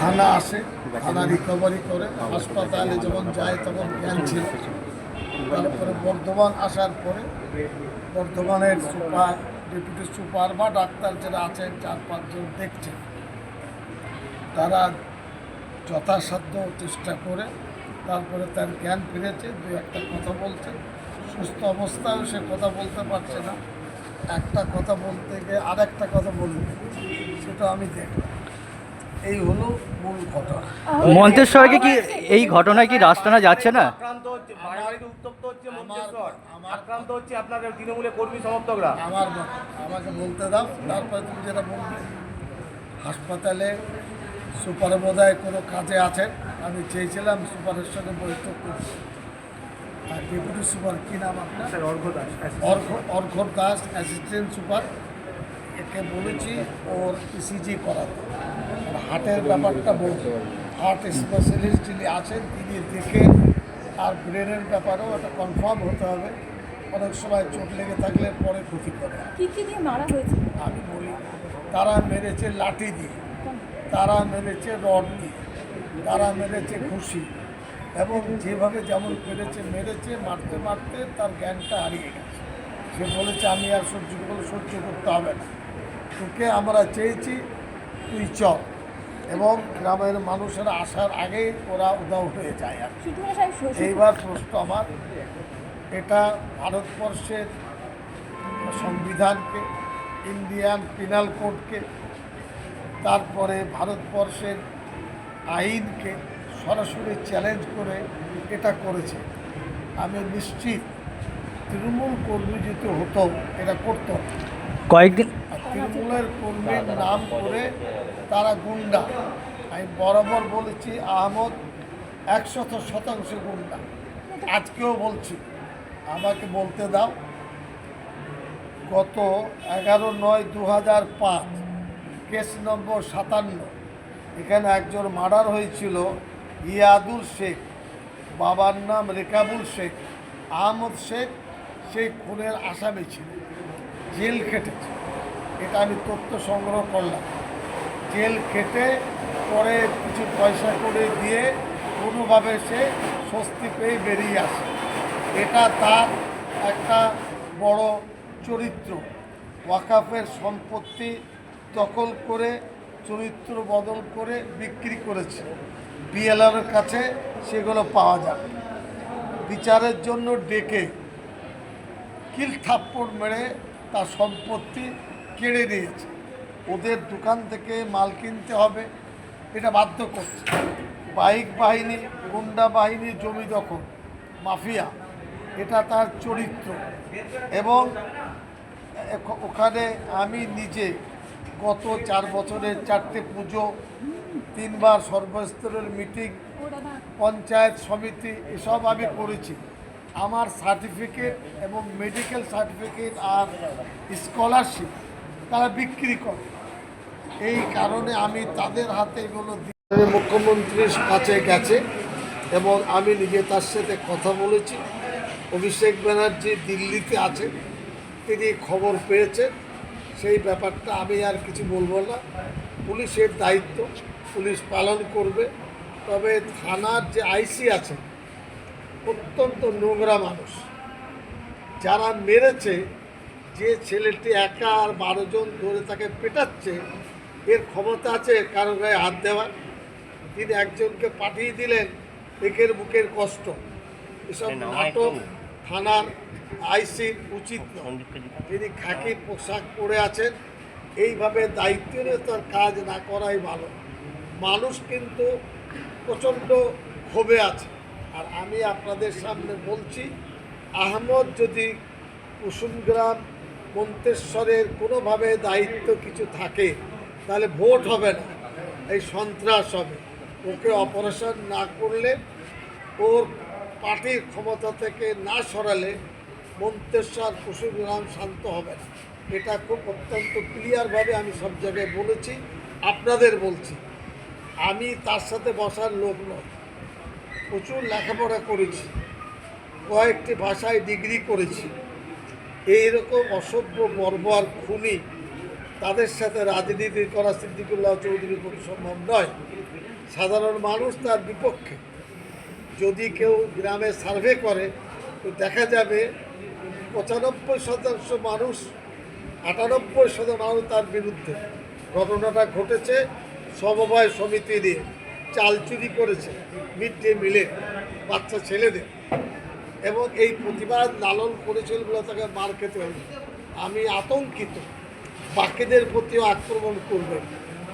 থানা আসে, থানা রিকভারি করে, হাসপাতালে যখন যায় তখন জ্ঞান ছিল। তারপরে বর্ধমান আসার পরে বর্ধমানের সুপার, ডেপুটি সুপার বা ডাক্তার যারা আছেন, চার পাঁচজন দেখছেন। তারা যথাসাধ্য চেষ্টা করে, তারপরে তার জ্ঞান ফিরেছে, দু একটা কথা বলছে। সুস্থ অবস্থায়ও সে কথা বলতে পারছে না। একটা কথা বলতে গিয়ে আর একটা কথা বলবে সেটা আমি দেখলাম। এই হলো মূল ঘটনা। মন্তেশ্বরকে কি এই ঘটনায় কি রাস্তানা যাচ্ছে না? আক্রান্ত হচ্ছে বাড়িতে উত্তপ্ত হচ্ছে মন্তেশ্বর। আমার- আক্রান্ত হচ্ছে আপনাদের তৃণমূলের কর্মী সমর্থকরা। আমার আমাকে বলতে দাও তারপরে তুমি যেটা বলবে। হাসপাতালে সুপার বোধহয় কোনো কাজে আছেন আমি চেয়েছিলাম সুপারের সঙ্গে বৈঠক করতে। আর ডেপুটি সুপার কী নাম আপনার? Argha Argha Argha Das assistant super. একে বলেছি ওর ইসিজি করাতে। আর হার্টের ব্যাপারটা বলতে হার্ট স্পেশালিস্ট যিনি আছেন তিনি দেখে আর ব্রেনের ব্যাপারেও একটা কনফার্ম হতে হবে। অনেক সময় চোট লেগে থাকলে পরে ক্ষতি করে। আমি বলি তারা মেরেছে লাঠি দিয়ে তারা মেরেছে রড দিয়ে তারা মেরেছে খুশি এবং যেভাবে যেমন মেরেছে মেরেছে মারতে মারতে তার জ্ঞানটা হারিয়ে গেছে। সে বলেছে আমি আর সহ্য করে সহ্য করতে হবে না। তোকে আমরা চেয়েছি তুই চল। এবং গ্রামের মানুষেরা আসার আগেই ওরা উদাও হয়ে যায় আর এইবার প্রশ্ন আমার এটা ভারতবর্ষের সংবিধানকে ইন্ডিয়ান পিনাল কোডকে তারপরে ভারতবর্ষের আইনকে সরাসরি চ্যালেঞ্জ করে এটা করেছে। আমি নিশ্চিত তৃণমূল কর্মী যদি হতো এটা করতো কয়েকদিন তৃণমূলের কর্মীর নাম করে তারা গুন্ডা। আমি বরাবর বলেছি, আহমদ একশত শতাংশ গুন্ডা। আজকেও বলছি, আমাকে বলতে দাও, গত এগারো নয় দু হাজার পাঁচ, কেস নম্বর সাতান্ন, এখানে একজন মার্ডার হয়েছিল ইয়াদুল শেখ। বাবার নাম রেকাবুল শেখ, আহমদ শেখ, সেই খুনের আসামি ছিল জেল খেটেছে। এটা আমি তথ্য সংগ্রহ করলাম। জেল খেটে পরে কিছু পয়সা করে দিয়ে কোনোভাবে সে স্বস্তি পেয়ে বেরিয়ে আসে। এটা তার একটা বড় চরিত্র। ওয়াকাফের সম্পত্তি দখল করে চরিত্র বদল করে বিক্রি করেছে। বিএলআরের কাছে সেগুলো পাওয়া যাবে। বিচারের জন্য ডেকে কিল থাপ্পড় মেরে তার সম্পত্তি কেড়ে নিয়েছে। ওদের দোকান থেকে মাল কিনতে হবে, এটা বাধ্য করছে। বাইক বাহিনী, গুন্ডা বাহিনী, জমি দখল, মাফিয়া, এটা তার চরিত্র। এবং ওখানে আমি নিজে গত চার বছরের চারটে পুজো, তিনবার সর্বস্তরের মিটিং, পঞ্চায়েত সমিতি, এসব আমি করেছি। আমার সার্টিফিকেট এবং মেডিকেল সার্টিফিকেট আর স্কলারশিপ তারা বিক্রি করে। এই কারণে আমি তাদের হাতে এগুলো মুখ্যমন্ত্রীর কাছে গেছে এবং আমি নিজে তার সাথে কথা বলেছি। অভিষেক ব্যানার্জি দিল্লিতে আছে, তিনি খবর পেয়েছেন সেই ব্যাপারটা আমি আর কিছু বলব না। পুলিশের দায়িত্ব, পুলিশ পালন করবে। তবে থানার যে আইসি আছে, অত্যন্ত নোংরা মানুষ। যারা মেরেছে যে ছেলেটি একা আর বারো জন ধরে তাকে পেটাচ্ছে এর ক্ষমতা আছে কারও গায়ে হাত দেওয়ার। তিনি একজনকে পাঠিয়ে দিলেন একের বুকের কষ্ট। এসব নাটক থানার আইসি উচিত তিনি খাকি পোশাক পরে আছেন। এইভাবে দায়িত্ব নিয়ে তার কাজ না করাই ভালো। মানুষ কিন্তু প্রচণ্ড ক্ষোভে আছে। আর আমি আপনাদের সামনে বলছি আহমদ যদি কুসুমগ্রাম মন্তেশ্বরের কোনোভাবে দায়িত্ব কিছু থাকে, তাহলে ভোট হবে না। এই সন্ত্রাস হবে। ওকে অপারেশন না করলে, ওর পার্টির ক্ষমতা থেকে না সরালে মন্তেশ্বর কুসুমগ্রাম শান্ত হবে না। এটা খুব অত্যন্ত ক্লিয়ারভাবে আমি সব জায়গায় বলেছি, আপনাদের বলছি। আমি তার সাথে বসার লোক নয় প্রচুর লেখাপড়া করেছি। কয়েকটি ভাষায় ডিগ্রি করেছি। এইরকম অসভ্য বর্বর খুনি তাদের সাথে রাজনীতি করা সিদ্দিকুল্লাহ চৌধুরীর পক্ষে সম্ভব নয়। সাধারণ মানুষ তার বিপক্ষে। যদি কেউ গ্রামে সার্ভে করে, তো দেখা যাবে পঁচানব্বই শতাংশ মানুষ, আটানব্বই শতাংশ মানুষ তার বিরুদ্ধে। ঘটনাটা ঘটেছে সমবায় সমিতি দিয়ে চাল চুরি করেছে, মিড ডে মিলে, বাচ্চা ছেলেদের। এবং এই প্রতিবাদ লালন করেছিল বলে তাকে মার খেতে হবে আমি আতঙ্কিত। বাকিদের প্রতিও আক্রমণ করবে।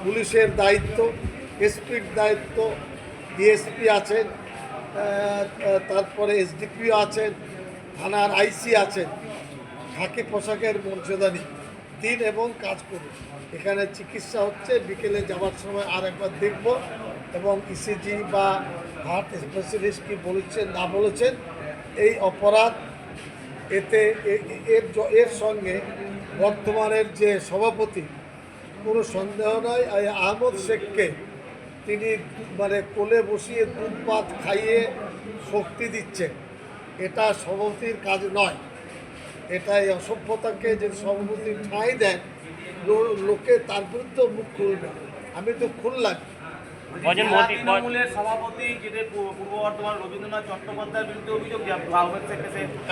পুলিশের দায়িত্ব এসপির দায়িত্ব, ডিএসপি আছেন তারপরে এসডিপিও আছেন, থানার আইসি আছেন। খাকি পোশাকের মর্যাদা মর্যাদানি দিন এবং কাজ করুন। এখানে চিকিৎসা হচ্ছে। বিকেলে যাওয়ার সময় আর একবার দেখব এবং ইসিজি বা হার্ট স্পেশালিস্ট কি বলেছেন, না বলেছেন। এই অপরাধ এতে এর এর সঙ্গে বর্তমানের যে সভাপতি, কোনো সন্দেহ নয় আহমদ শেখকে তিনি মানে কোলে বসিয়ে দুধপাত খাইয়ে শক্তি দিচ্ছেন। এটা সভাপতির কাজ নয়। এটা এই অসভ্যতাকে যে সভাপতি ঠাঁই দেন লোকে তার বিরুদ্ধে মুখ খুলবে। আমি তো খুললাম। কজন তৃণমূলের সভাপতি যেটা পূর্ব বর্ধমান রবীন্দ্রনাথ চট্টোপাধ্যায়ের বিরুদ্ধে অভিযোগ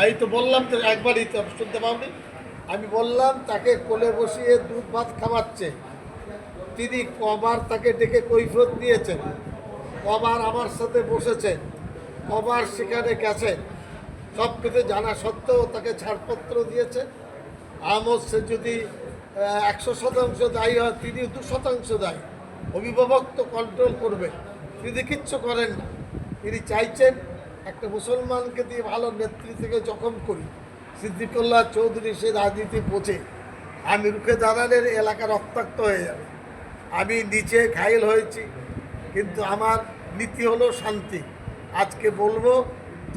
এই তো বললাম তো একবারই তো শুনতে পাওনি আমি বললাম তাকে কোলে বসিয়ে দুধ ভাত খাওয়াচ্ছে। তিনি কবার তাকে ডেকে কৈফত দিয়েছেন। কবার আমার সাথে বসেছেন কবার সেখানে গেছেন সব কিছু জানা সত্ত্বেও তাকে ছাড়পত্র দিয়েছে। আহমদ সে যদি একশো শতাংশ দায়ী হয় তিনি দু শতাংশ দায়ী। অভিভাবক তো কন্ট্রোল করবে। তিনি কিচ্ছু করেন না, তিনি চাইছেন একটা মুসলমানকে দিয়ে ভালো নেতৃত্বকে জখম করি। সিদ্দিকুল্লাহ চৌধুরী সে রাজনীতি বোঝে। আমি রুখে দাঁড়ালের এলাকা রক্তাক্ত হয়ে যাবে। আমি নিচে ঘাইল হয়েছি, কিন্তু আমার নীতি হলো শান্তি। আজকে বলব,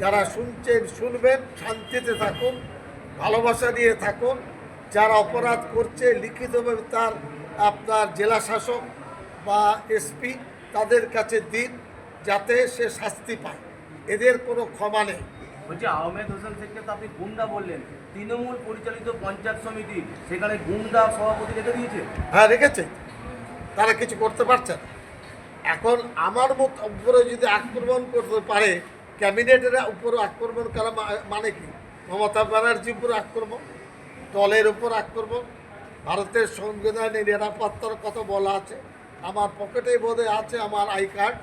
যারা শুনছেন, শুনবেন, শান্তিতে থাকুন, ভালোবাসা নিয়ে থাকুন। যারা অপরাধ করছে, লিখিতভাবে তার, আপনার জেলা শাসক বা এসপি তাদের কাছে দিন যাতে সে শাস্তি পায়। এদের কোনো ক্ষমা নেই। বলছি আহমেদ হোসেন শেখকে তো আপনি গুন্ডা বললেন। তৃণমূল পরিচালিত পঞ্চায়েত সমিতি সেখানে গুন্ডা সভাপতি রেখে দিয়েছে? হ্যাঁ রেখেছে। তারা কিছু করতে পারছে না। এখন আমার মত উপরে যদি আক্রমণ করতে পারে ক্যাবিনেটের উপর আক্রমণ করা মানে কি? মমতা ব্যানার্জির উপর আক্রমণ দলের উপর আক্রমণ ভারতের সংবিধানে নিরাপত্তার কথা বলা আছে। আমার পকেটে বোধে আছে আমার I card.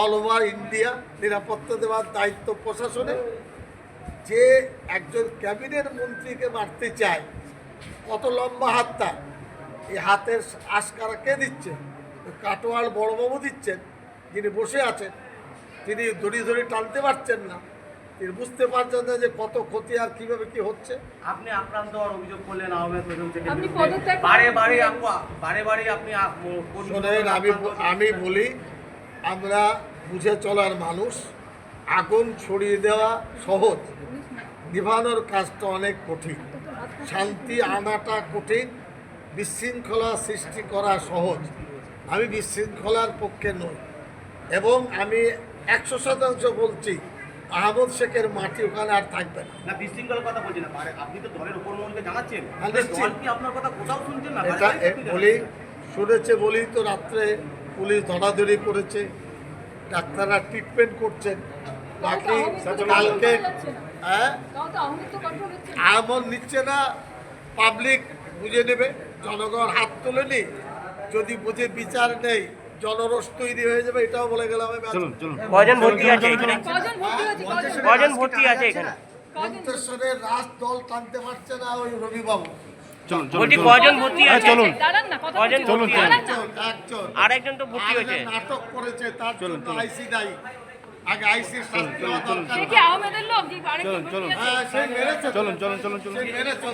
All over India নিরাপত্তা দেওয়ার দায়িত্ব প্রশাসনে। যে একজন ক্যাবিনেট মন্ত্রীকে মারতে চায়, কত লম্বা হাত তার এই হাতের আশকারা কে দিচ্ছে? কাটোয়াল বড়বাবু দিচ্ছেন, যিনি বসে আছেন, তিনি দড়ি ধরে টানতে পারছেন না। বুঝতে পারছেন না যে কত ক্ষতি আর কীভাবে কি হচ্ছে? আপনি আক্রান্ত হওয়ার অভিযোগ করলেন আহমেদ হোসেন শেখের আপনি। পদত্যাগ বারে বারে বারে বারে আপনি শোনেন আমি আমি বলি আমরা বুঝে চলার মানুষ। আগুন ছড়িয়ে দেওয়া সহজ। নিভানোর কাজটা অনেক কঠিন। শান্তি আনাটা কঠিন। বিশৃঙ্খলা সৃষ্টি করা সহজ। আমি বিশৃঙ্খলার পক্ষে নই। এবং আমি একশো শতাংশ বলছি আহমদ শেখের মাটি ওখানে আর থাকবে না। না বিশৃঙ্খলার কথা বলছি না। আপনি তো দলের উপর মহলকে জানাচ্ছেন হ্যাঁ, দল নিশ্চিত। কি আপনার কথা কোথাও শুনছেন না? এটা বলি শুনেছে বলি তো রাত্রে পুলিশ ধরাধরি করেছে ডাক্তাররা ট্রিটমেন্ট করছেন। বাকি কালকে হ্যাঁ। এমন নিচ্ছে না পাবলিক বুঝে নেবে। জনগণ হাত তোলেনি যদি বুঝে বিচার নেই জনরস তৈরি হয়ে যাবে এটাও বলে গেলাম আমি কজন ভর্তি আছে এখানে? কজন ভর্তি আছে এখানে? মন্তেশ্বরের রাজ দল টানতে পারছে না ওই রবিবাবু। বলছি কজন ভর্তি আছে? চলুন। কজন? না। একজন তো ভর্তি হয়েছে। নাটক করেছে তার আইসি দায়ী। আগে আইসি? হ্যাঁ মেরেছে চলুন চলুন চলুন। চলুন মেরেছে